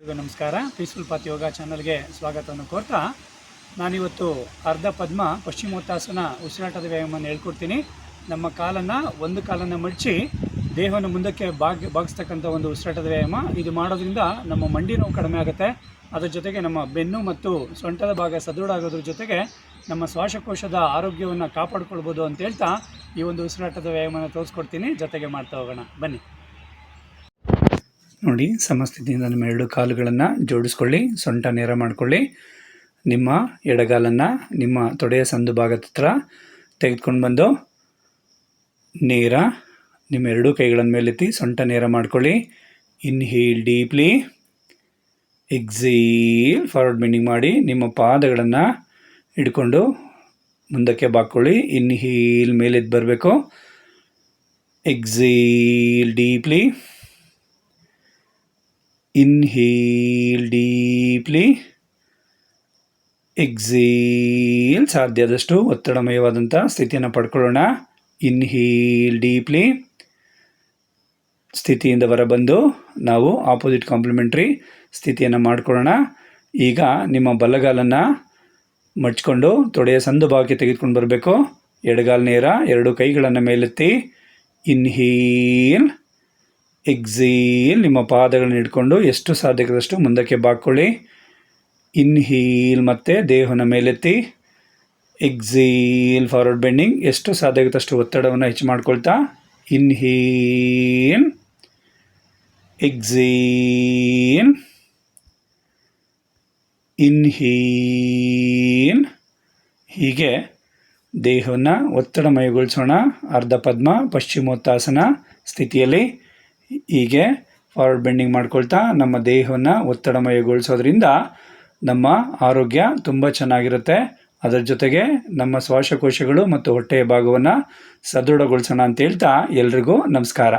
ಎಲ್ರಿಗೂ ನಮಸ್ಕಾರ. Peaceful path ಯೋಗ ಚಾನಲ್ಗೆ ಸ್ವಾಗತವನ್ನು ಕೋರ್ತಾ ನಾನಿವತ್ತು ಅರ್ಧ ಪದ್ಮ ಪಶ್ಚಿಮೋತ್ತಾಸನ ಉಸಿರಾಟದ ವ್ಯಾಯಾಮವನ್ನು ಹೇಳ್ಕೊಡ್ತೀನಿ. ನಮ್ಮ ಕಾಲನ್ನು, ಒಂದು ಕಾಲನ್ನು ಮಡಚಿ ದೇಹವನ್ನು ಮುಂದಕ್ಕೆ ಬಾಗ್ ಬಾಗಿಸ್ತಕ್ಕಂಥ ಒಂದು ಉಸಿರಾಟದ ವ್ಯಾಯಾಮ ಇದು ಮಾಡೋದ್ರಿಂದ ನಮ್ಮ ಮಂಡಿ ನೋವು ಕಡಿಮೆ ಆಗುತ್ತೆ. ಅದರ ಜೊತೆಗೆ ನಮ್ಮ ಬೆನ್ನು ಮತ್ತು ಸೊಂಟದ ಭಾಗ ಸದೃಢ ಆಗೋದ್ರ ಜೊತೆಗೆ ನಮ್ಮ ಶ್ವಾಸಕೋಶದ ಆರೋಗ್ಯವನ್ನು ಕಾಪಾಡ್ಕೊಳ್ಬೋದು ಅಂತ ಹೇಳ್ತಾ ಈ ಒಂದು ಉಸಿರಾಟದ ವ್ಯಾಯಾಮನ ತೋರಿಸ್ಕೊಡ್ತೀನಿ. ಜೊತೆಗೆ ಮಾಡ್ತಾ ಹೋಗೋಣ. ಬನ್ನಿ. ನೋಡಿ, ಸಮಸ್ಥಿತಿಯಿಂದ ನಿಮ್ಮ ಎರಡು ಕಾಲುಗಳನ್ನು ಜೋಡಿಸ್ಕೊಳ್ಳಿ, ಸೊಂಟ ನೇರ ಮಾಡ್ಕೊಳ್ಳಿ. ನಿಮ್ಮ ಎಡಗಾಲನ್ನು ನಿಮ್ಮ ತೊಡೆಯ ಸಂದು ಭಾಗದ ಹತ್ರ ತೆಗೆದುಕೊಂಡು ಬಂದು ನೇರ ನಿಮ್ಮ ಎರಡೂ ಕೈಗಳನ್ನು ಮೇಲೆತ್ತಿ ಸೊಂಟ ನೇರ ಮಾಡ್ಕೊಳ್ಳಿ. Inhale deeply exhale forward bending ಮಾಡಿ ನಿಮ್ಮ ಪಾದಗಳನ್ನು ಹಿಡ್ಕೊಂಡು ಮುಂದಕ್ಕೆ ಬಾಕ್ಕೊಳ್ಳಿ. ಇನ್ಹೀಲ್ ಮೇಲೆದ್ದು ಬರಬೇಕು. Exhale deeply inhale deeply exhale ಸಾಧ್ಯದಷ್ಟು ಒತ್ತಡಮಯವಾದಂಥ ಸ್ಥಿತಿಯನ್ನು ಪಡ್ಕೊಳ್ಳೋಣ. ಇನ್ಹೀಲ್ ಡೀಪ್ಲಿ ಸ್ಥಿತಿಯಿಂದ ಹೊರಬಂದು ನಾವು ಆಪೋಸಿಟ್ ಕಾಂಪ್ಲಿಮೆಂಟ್ರಿ ಸ್ಥಿತಿಯನ್ನು ಮಾಡ್ಕೊಳ್ಳೋಣ. ಈಗ ನಿಮ್ಮ ಬಲಗಾಲನ್ನು ಮಡ್ಚಿಕೊಂಡು ತೊಡೆಯ ಸಂದು ಭಾಗಕ್ಕೆ ತೆಗೆದುಕೊಂಡು ಬರಬೇಕು. ಎಡಗಾಲ ನೇರ ಎರಡು ಕೈಗಳನ್ನು ಮೇಲೆತ್ತಿ. ಇನ್ಹೀಲ್ ಎಕ್ಸೀಲ್ ನಿಮ್ಮ ಪಾದಗಳನ್ನ ಹಿಡ್ಕೊಂಡು ಎಷ್ಟು ಸಾಧ್ಯದಷ್ಟು ಮುಂದಕ್ಕೆ ಬಾಕ್ಕೊಳ್ಳಿ ಇನ್ಹೀಲ್ ಮತ್ತು ದೇಹನ ಮೇಲೆತ್ತಿ. Exhale forward bending. ಎಷ್ಟು ಸಾಧ್ಯದಷ್ಟು ಒತ್ತಡವನ್ನು ಹೆಚ್ಚು ಮಾಡ್ಕೊಳ್ತಾ. ಇನ್ಹೀಲ್. ಎಕ್ಸೇಲ್. ಇನ್ಹೀಲ್. ಹೀಗೆ ದೇಹವನ್ನು ಒತ್ತಡಮಯಗೊಳಿಸೋಣ. ಅರ್ಧ ಪದ್ಮ, ಪಶ್ಚಿಮೋತ್ತಾಸನ ಸ್ಥಿತಿಯಲ್ಲಿ. ಹೀಗೆ ಫಾರ್ವರ್ಡ್ ಬೆಂಡಿಂಗ್ ಮಾಡ್ಕೊಳ್ತಾ ನಮ್ಮ ದೇಹವನ್ನು ಒತ್ತಡಮಯಗೊಳಿಸೋದ್ರಿಂದ ನಮ್ಮ ಆರೋಗ್ಯ ತುಂಬ ಚೆನ್ನಾಗಿರುತ್ತೆ. ಅದರ ಜೊತೆಗೆ ನಮ್ಮ ಶ್ವಾಸಕೋಶಗಳು ಮತ್ತು ಹೊಟ್ಟೆಯ ಭಾಗವನ್ನು ಸದೃಢಗೊಳಿಸೋಣ ಅಂತ ಹೇಳ್ತಾ ಎಲ್ರಿಗೂ ನಮಸ್ಕಾರ.